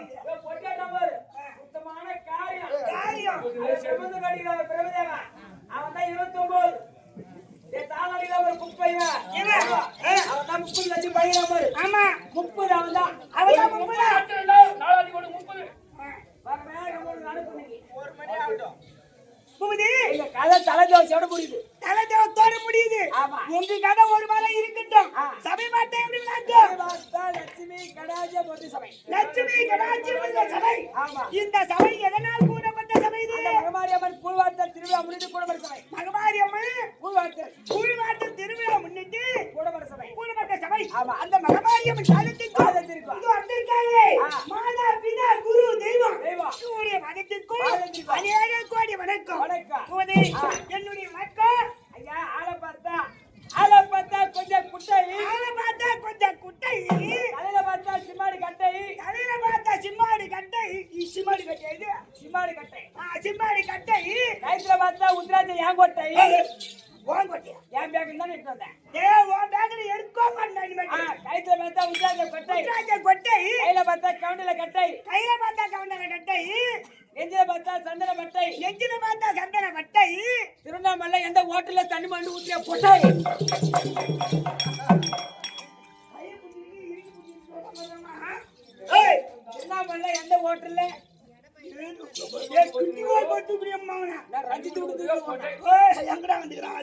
Yeah. கோடி வணக்கம். என்னுடைய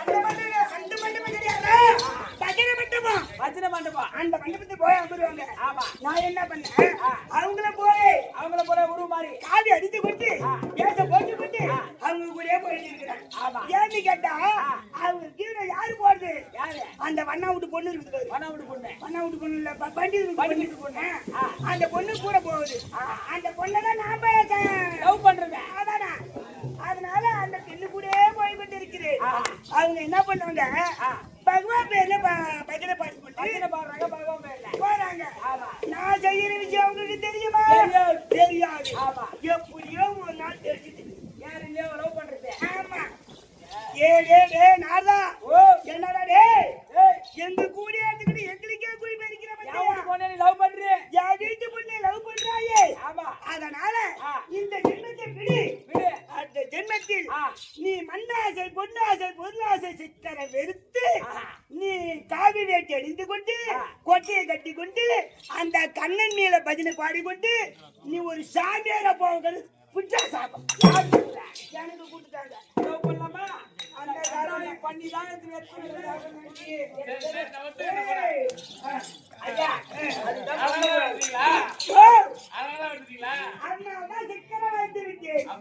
அந்த மண்டபம். அந்த மண்டபம் தெரியாதா பஜனை மண்டபம். அந்த மண்டபத்துக்கு போய் அமருவாங்க. ஆமா. நான் என்ன பண்ணேன். அவங்கள போய் அவங்கள போல உருவ மாதிரி காவி அடித்து ஆ. பேச போட்டு இருக்கிறேன் ஆமா. ஏன்னு கேட்டா. அவங்க கீழே யாரு போடுது யாரு? அந்த வண்ணா விட்டு பொண்ணு இருக்குது. மன விட்டு பொண்ணு. வண்ணா விட்டு பொண்ணு இல்ல பண்டி வீட்டு பண்டி பொண்ணு. பொண்ணு. அந்த பொண்ணு கூட போகுது. அந்த பொண்ணை தான் நான் லவ் பண்றேன் அதானா. அதனால அந்த பெண்ணு கூடயே போய் கொண்டு இருக்கிறேன். அவங்க என்ன பண்ணுவாங்க? ஆ. பகவான் பேர்ல ப- பஜனை பாட்டு பஜனை பாடுறாங்க பகவான் பேர்ல. போறாங்க. ஆமா. நான் செய்யற விஷயம் அவங்களுக்கு தெரியுமா? தெரியாது. எப்படியோ ஒரு நாள் தெரிஞ்சுது யாரு இல்லையோ லவ் பண்றது ஆமா ஏ டே டே நாதா ஓ என்னடா ஏய். எங்க கூடி எடுத்துக்கிட்டு எங்களுக்கே கூடி பறிக்கிற பத்தியா பொண்ணு நீ லவ் பண்றியே? என் வீட்டு பொண்ணை லவ் பண்றாயே. ஆமா. அதனால. இந்த ஜென்மத்தை பிடி விடு. அந்த ஜென்மத்தில். நீ மண்ணாசை பொன்னாசை பொருளாசை சித்தர வெறுத்து. நீ காவி வேட்டி அணிந்து கொண்டு. கொட்டையை கட்டி கொண்டு அந்த கண்ணன் மேல பஜனை பாடிக்கொண்டு நீ ஒரு சாமியார போகிறது சாபம் எனக்கு லவ் பண்ணலாமா அந்த கராளி பண்ணி தான் இது பண்ண? ஐயா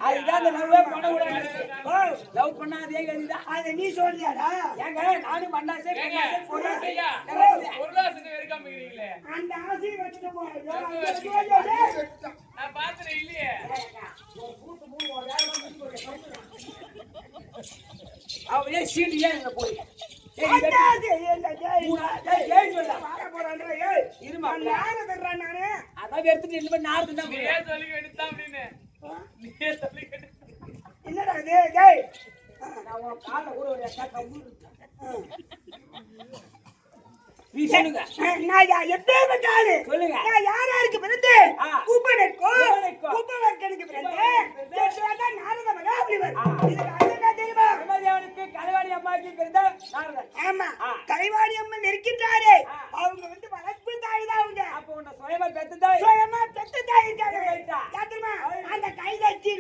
அதுதான் அந்த லவ்வே பண்ண கூடாது லவ் பண்ணாதே கதிதான் அதை நீ சொல்றியாடா ஏங்க நானும் மண்ணாசே ஏங்க பொண்ணாசே பொருளாசை அந்த ஆசையை வச்சுட்டு போறோம் நான் பாத்துறேன் இல்லையே அவன் ஏன் சீட்டு ஏன் இங்க போய் ஏய், அந்த இது ஆசை, ஏன்டா, ஏய், ஏய், ஏய் சொல்ல. வாழ போறான்டா, ஏய். இருமா. நான் யாரை தர்றேன் நானு? அதான் எடுத்துட்டு தான் எடுத்து என்னடா டேய். நான் உன் கால்ல கூட ஒரு எட்டா கம்பு நீ சொல்லுங்க நான் யா- எப்பேற்பட்ட ஆளு? சொல்லுங்க. நான் யார்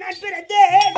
vai perder!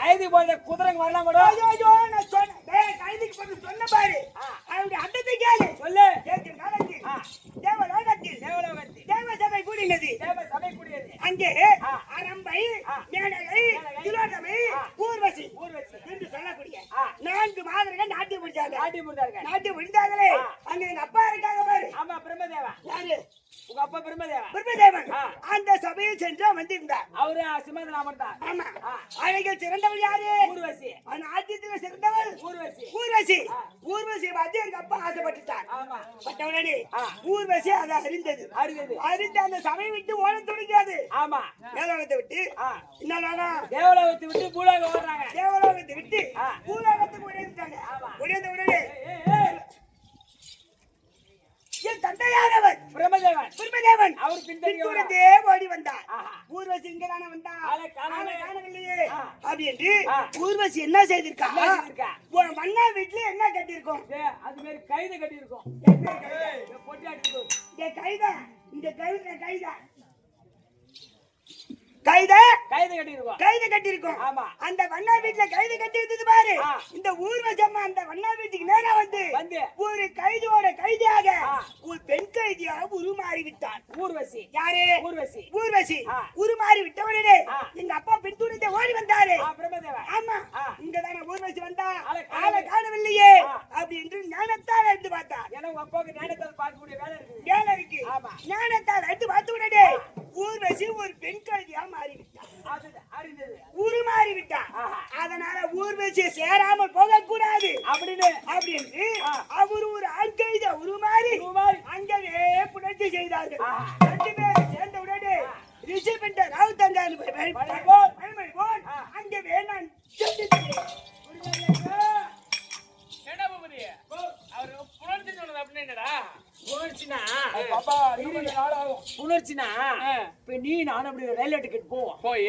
கைதி போல குதிரைங்க வரலாம் கூட. ஐயோ ஐயோ நான் சொன்ன பாரு. அவனுடைய அண்டத்தை சொல்லு. தேவ லோகத்தில் தேவ லோகத்தில் தேவ சபை கூடினது. தேவ சபை கூடியது. அங்கே அரம்பை மேடகை திரோதமை ஊர்வசி ஊர்வசி. என்று சொல்லக்கூடிய நான்கு மாதிரிகள் நாட்டியம் முடிஞ்சாங்க நாட்டியம் முடிஞ்சாங்க நாட்டியம் முடிஞ்சாங்களே அங்கே சென்று வந்திருந்தார் அவரு சிம்மந்தராமன் தான் ஆமா. அழகில் சிறந்தவள் யாரு? ஊர்வசி. அந்த ஆத்தியத்தில் சிறந்தவள் ஊர்வசி. ஊர்வசி. ஊர்வசி பார்த்து எங்க அப்பா ஆசைப்பட்டுட்டார். பட்டவுடனே. ஊர்வசி அதை அறிந்தது அறிந்தது அறிந்து அந்த சபையை விட்டு ஓட துடிக்காது ஆமா. தேவலோகத்தை விட்டு. என்ன தேவலோகத்தை விட்டு பூலோகம் ஓடுறாங்க. தேவலோகத்தை விட்டு. பூலோகத்துக்கு ஆமா. உடைந்த உடனே என் தந்தையானவர் பிரம்மதேவன் பிரம்மதேவன் அவர். பின்தொடர்ந்தே ஓடி வந்தார். ஊர்வசி இங்கதானே வந்தா ஆளை காணோமே. ஆளை காணவில்லையே ஆ. அப்படி என்று ஆ. ஊர்வசி என்ன செய்திருக்கா? ஒரு மன்னா வீட்டுல என்ன கட்டியிருக்கோம் அது மாதிரி கைது கட்டி இருக்கும் பொட்டி அடிச்சு இந்த கைத இந்த கைத கைத கைத? கைது கட்டி இருக்கும் கைத கட்டியிருக்கோம். ஆமா. அந்த வண்ணா வீட்டுல கைது கட்டி இருந்தது பாரு. இந்த அம்மா அந்த வண்ணா வீட்டுக்கு நேரா வந்து ஒரு கைதியோட கைதியாக. ஒரு பெண் கைதியாக உருமாறி விட்டார் ஊர்வசி. யாரு? ஊர்வசி. ஊர்வசி. உருமாறி விட்டவனே. எங்க அப்பா பின்தூரத்தை ஓடி வந்தாரு. ஆமா. ஆ. இங்கதானே ஊர்வசி வந்தா? ஆளை காணவில்லை. ஆளை காணவில்லையே. அப்படி என்று ஞானத்தால் எடுத்து பார்த்தா ஏன்னா உங்க அப்பாவுக்கு ஞானத்தால் பார்க்கக்கூடிய வேலை இருக்குது வேலை இருக்கு. ஆமா. ஞானத்தால் எடுத்து பார்த்த உடனே ஊர்வசி ஒரு பெண் கைதியா மாறி விட்டா அது அறிந்தது உருமாறி விட்டா ஆஹா. அதனால சேராமல் போக கூடாது அப்படின்னு அப்படி என்று ஆ. அவர் ஒரு கைதியா உருமாறி. அங்கவே புணர்ச்சி செய்தார்கள். ரெண்டு பேரும் சேர்ந்த உடனே ரிஷப் என்ற ராவுத்தங்கான் பழம்போல். உணர்ச்சினா ஆ. இப்ப நீ நானும் அப்படி ரயில்வே டிக்கெட் போவோம் போய்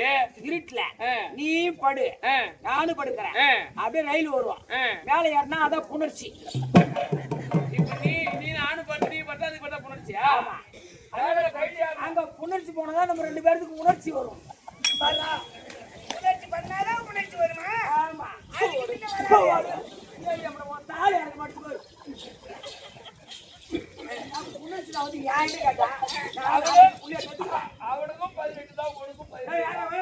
இருட்டுல ஆ. நீ படு ஆ. நானும் படுக்கிறேன். அப்படியே ரயில் வருவான் ஆ. மேல ஏறினா அதான் புணர்ச்சி இப்ப நீ நீ நானும் பார்த்து நீ பார்த்தா அதுக்கு பார்த்தா புணர்ச்சியா அங்க புணர்ச்சி போனதா நம்ம ரெண்டு பேருக்கு உணர்ச்சி வரும். உணர்ச்சி பண்ணாதான் உணர்ச்சி வருமா ஆமா தாலி மாட்டேங்குது பாரு. உணர்ச்சி வந்து ஏன்ட்டு கேட்டா நான் அவன் அவனுக்கும் பதினெட்டு தான் உனக்கும் ஏய், பதினெட்டு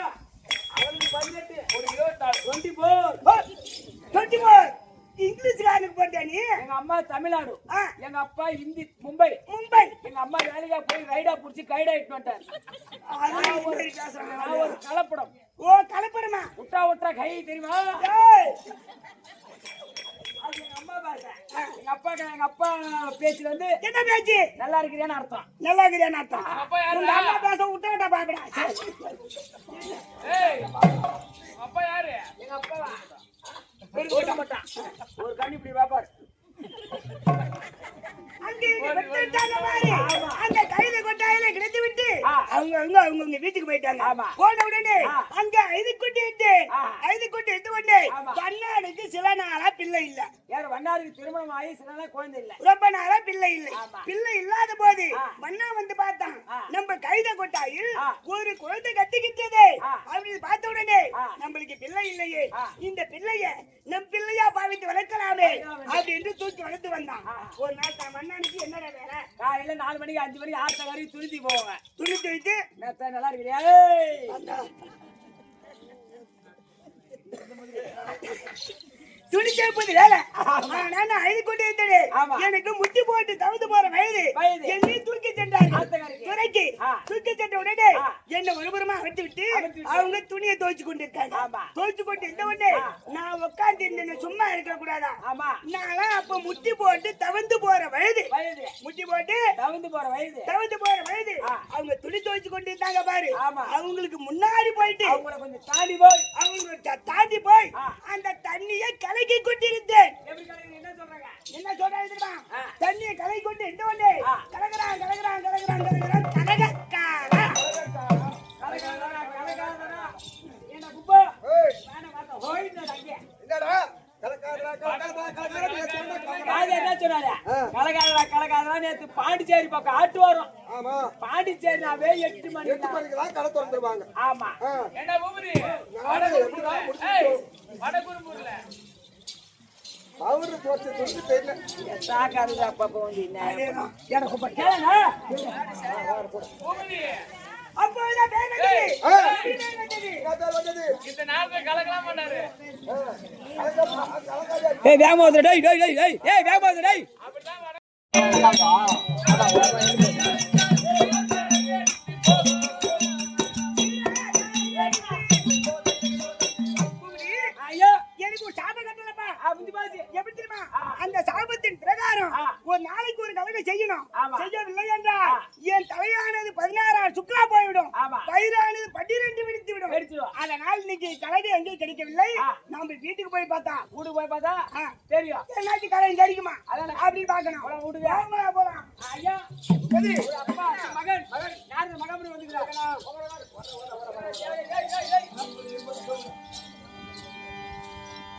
அவனுக்கு பதினெட்டு ஒரு இருபத்தாறு டுவெண்ட்டி ஃபோர் ஓ, 24. இங்கிலீஷ்காரனுக்கு போட்டா நீ எங்க அம்மா தமிழ்நாடு ஆ. எங்க அப்பா ஹிந்தி மும்பை மும்பை எங்க அம்மா வேலையா போய் ரைடா புடிச்சு கைடா இட்டு வந்துட்டார் அதான் இந்த ஒரு கலப்படம் ஓ கலப்படமா விட்டா விட்டா கை தெரியுமா ஏய், அது எங்க அம்மா பாஷை அப்பா எங்க அப்பா பேச்சுல வந்து என்ன பேச்சு? நல்லா இருக்கிறேன்னு அர்த்தம். நல்லா இருக்கிறேன் அர்த்தம்? உங்க அம்மா பேச விட்ட விட்டா பாக்கடா ஏய் அப்பா யாரு? எங்க அப்பாவா? ஒரு ஓட்ட மாட்டான் ஒரு கண்ணி இப்படி பாப்பாரு. அந்த கையில கொட்டாயில கிடைத்து விட்டு. அவங்க அவங்க அவங்க வீட்டுக்கு போயிட்டாங்க. ஆமா. போன உடனே. அங்க ஐது ஐது குட்டி எடுத்து உடனே ஆமா. கண்ணாடிக்கு சில நாளா பிள்ளை இல்ல யார் வண்ணாருக்கு திருமணம் ஆகி சில நாள் குழந்தை இல்ல ரொம்ப நாளா பிள்ளை இல்லை. பிள்ளை இல்லாத போது. மன்னா வந்து பார்த்தான். நம்ம கைத கொட்டாயில். ஒரு குழந்தை கத்திக்கிட்டது. அப்படின்னு பார்த்த உடனே. நம்மளுக்கு பிள்ளை இல்லையே. இந்த பிள்ளைய நம் பிள்ளையா பாவித்து வளர்க்கலாமே. அப்படின்னு தூக்கி வளர்த்து வந்தான். ஒரு நாள் தான் மன்னனுக்கு என்னடா வேலை காலையில நாலு மணிக்கு அஞ்சு மணிக்கு ஆறு வரைக்கும் துருத்தி போவாங்க துணி நேத்தா நல்லா இருக்கிறியா Yeah. துணி தேய்ப்பது வேலை நான் அழுது கொண்டு இருந்தேன். எனக்கு முட்டி போட்டு தவித்து போற வயது. என்னை தூக்கி ஆத்தங்கரைக்கு. துறைக்கு. தூக்கி சென்ற உடனே. என்ன ஒருபுறமா அழைத்து விட்டு. அவங்க துணியை துவைச்சு கொண்டு இருக்காங்க. துவைச்சு கொண்டு இருந்த உடனே. நான் உட்கார்ந்து இருந்தேன் சும்மா இருக்க கூடாதா ஆமா நான் அப்ப முட்டி போட்டு தவந்து போற வயது முட்டி போட்டு தகுந்து போற வயது தவந்து போற வயது. அவங்க துணி துவைச்சு கொண்டு இருந்தாங்க பாரு. அவங்களுக்கு முன்னாடி போயிட்டு அவங்கள கொஞ்சம் தாண்டி போய் அவங்க தாண்டி போய். அந்த தண்ணியை கலக்கி கொண்டிருந்தேன்? என்ன சொல்றாங்க? என்ன. தண்ணியை கலக்கி கொண்டு எந்த ஒண்ணு. கலக்குறான் கலகக்காரா என்ன சொன்னாரு? கலக்காதடா, கலக்காதடா. நேத்து பாண்டிச்சேரி பக்கம் ஆட்டு வரும் ஆமா. பாண்டிச்சேரினாவே எட்டு மணி எட்டு மணிக்கு தான் கடை திறந்துருவாங்க ஆமா. ஏய் முடிச்சு வடகுரும்பூர்ல அவரு தோசை தோசை தெரியல சாக்காது அப்பப்போ வந்து எனக்கு. ஏய். வேகமா வந்து டேய் டேய் டேய் ஏய் அப்படிதான் எப்படி தெரியுமா? அந்த சாபத்தின் பிரகாரம். ஒரு நாளைக்கு ஒரு கலவை செய்யணும். செய்யவில்லை என்றால் என் தலையானது பதினாறாம் சுக்லா போய்விடும். பயிரானது பன்னிரண்டு வெடித்து விடும். அதனால் இன்னைக்கு கலவை எங்கேயும் கிடைக்கவில்லை. நாம வீட்டுக்கு போய் பார்த்தா. வீட்டுக்கு போய் பார்த்தா. தெரியும். என்னாச்சு கலவை கிடைக்குமா அதானே. அப்படின்னு பார்க்கணும். வீட்டுக்கு. போலாம். ஐயா மகன். மகன். யாரு மகன்? வந்துக்கிறாங்க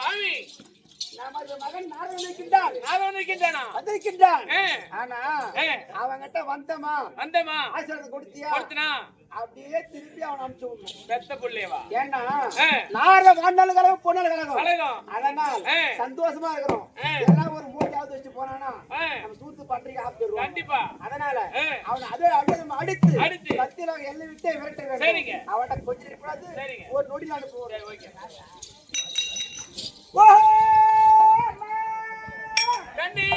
சுவாமி நமது மகன் இருக்கின்றான் நான் வந்திருக்கின்றேனா. ஆனா. அவங்கிட்ட வந்தமா வந்தமா ஆசீர்வாதம் கொடுத்தியா கொடுத்தனா அப்படியே திருப்பி அவன் அனுப்பிச்சு விடணும் பெத்த புள்ளையவா ஏன்னா. நார வாழ்நாள் கழகம் பொண்ணல் கழகம் கழகம். அதனால். சந்தோஷமா இருக்கிறோம். எல்லாம் ஒரு மூஞ்சாவது வச்சு போனானா. நம்ம சூத்து பண்றீங்க ஆப்பிடுவோம் கண்டிப்பா அதனால. அவனை அதே அடிச்சு அடித்து அடித்து. கத்தியில எல்லை விட்டு விரட்ட சரிங்க. வேண்டும் அவன்கிட்ட கொஞ்சம் கூடாது. ஒரு நொடியில் அனுப்புவோம் ஓகே. ஓ, அம்மா. கண்ணி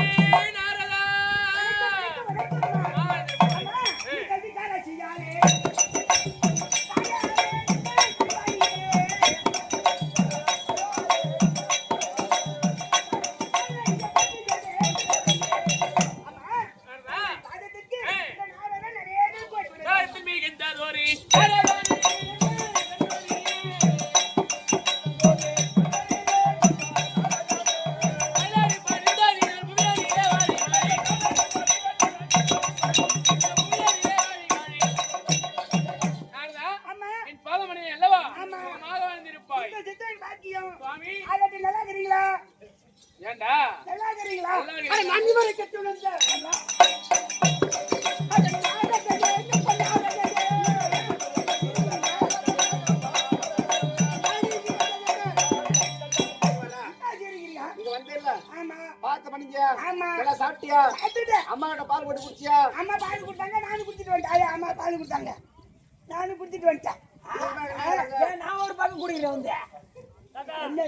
நான் ஒரு பக்கம் குடிக்கிறேன் வந்து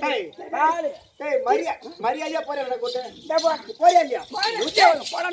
டேய், பாரு டேய், மரியா மரியாதையா போறியா எனக்கு கூட்டு இந்த போ. போறியா இல்லையா போடா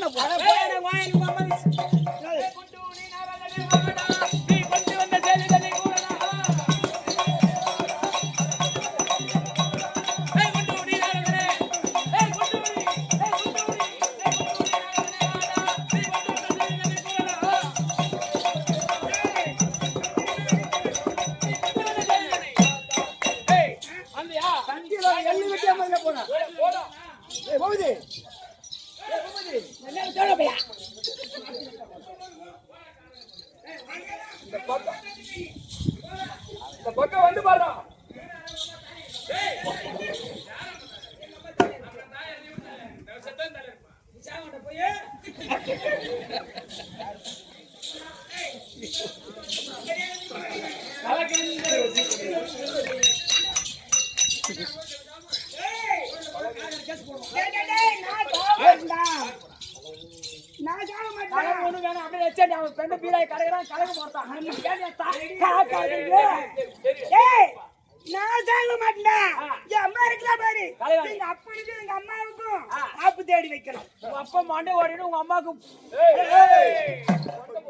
அம்மாவுக்கு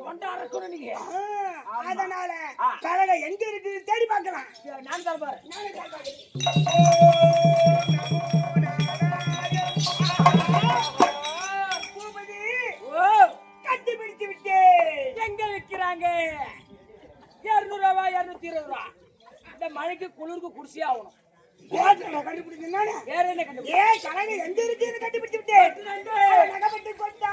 கொண்டை அரைக்கணும் நீங்க. அதனால கலகை எங்க இருக்கு தேடி பார்க்கலாம். நான் தரப்பாரு நான் தரப்பாரு கண்டுபிடித்து விட்டேன் எங்க விற்கிறாங்க இருநூறு ரூபாய் இருநூத்தி இருபது ரூபா. இந்த மழைக்கு குளிருக்கு குடிசே ஆகணும். கண்டுபிடிக்கணும் வேற என்ன கண்டுபிடிச்சு எங்க இருக்குன்னு கண்டுபிடிச்சு விட்டு நகை பட்டு கொண்டா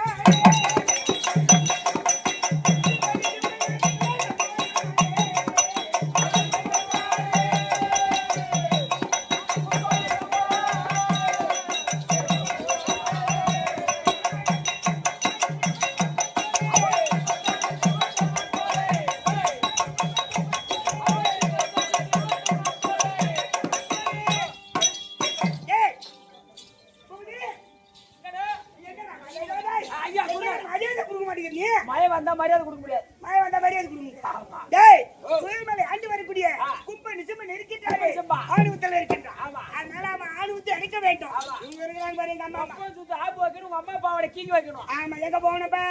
அம்மா சுத்து ஆப்பு வைக்கணும் உங்க அம்மா அப்பாவோட கீங்கி வைக்கணும். ஆமா எங்க போகணும்ப்பா